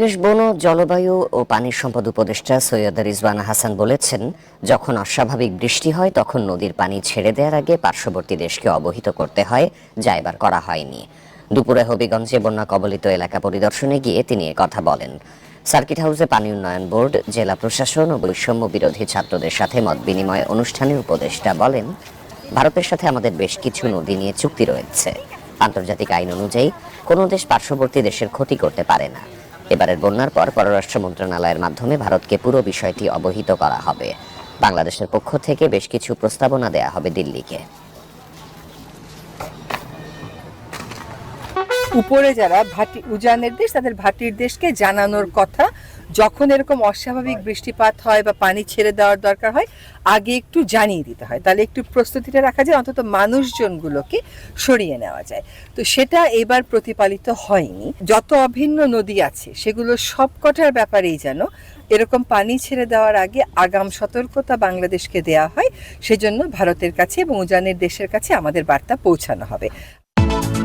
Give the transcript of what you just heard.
দেশ, বন, জলবায়ু ও পানি সম্পদ উপদেষ্টা সৈয়দ রিজওয়ানা হাসান বলেছেন, যখন অস্বাভাবিক বৃষ্টি হয়, তখন নদীর পানি ছেড়ে দেওয়ার আগে পার্শ্ববর্তী দেশকে অবহিত করতে হয়, যা এবার করা হয়নি। দুপুরে হবিগঞ্জে বন্যা কবলিত এলাকা পরিদর্শনে গিয়ে তিনি কথা বলেন। সার্কিট হাউসে পানি উন্নয়ন বোর্ড, জেলা প্রশাসন ও বৈষম্য বিরোধী ছাত্রদের সাথে মত বিনিময় অনুষ্ঠানে উপদেষ্টা বলেন, ভারতের সাথে আমাদের বেশ কিছু নদী নিয়ে চুক্তি রয়েছে। আন্তর্জাতিক আইন অনুযায়ী, কোনো দেশ পার্শ্ববর্তী দেশের ক্ষতি করতে পারে না। এবারের বন্যার পর পররাষ্ট্র মন্ত্রণালয়ের মাধ্যমে ভারতকে পুরো বিষয়টি অবহিত করা হবে। বাংলাদেশের পক্ষ থেকে বেশ কিছু প্রস্তাবনা দেয়া হবে দিল্লিকে। উপরে যারা ভাটি উজানের দেশ তাদের ভাটির দেশকে জানানোর কথা। যখন এরকম অস্বাভাবিক বৃষ্টিপাত হয় বা পানি ছেড়ে দেওয়ার দরকার হয় আগে একটু জানিয়ে দিতে হয়। তাহলে একটু প্রস্তুতিটা রাখা যায় অন্তত মানুষজনগুলোকে সরিয়ে নেওয়া যায়। তো সেটা এবার প্রতিপালিত হয়নি। যত অভিন্ন নদী আছে সেগুলো সবকটার ব্যাপারেই যেন এরকম পানি ছেড়ে দেওয়ার আগে আগাম সতর্কতা বাংলাদেশকে দেওয়া হয় সেজন্য ভারতের কাছে এবং উজানের দেশের কাছে আমাদের বার্তা পৌঁছানো হবে।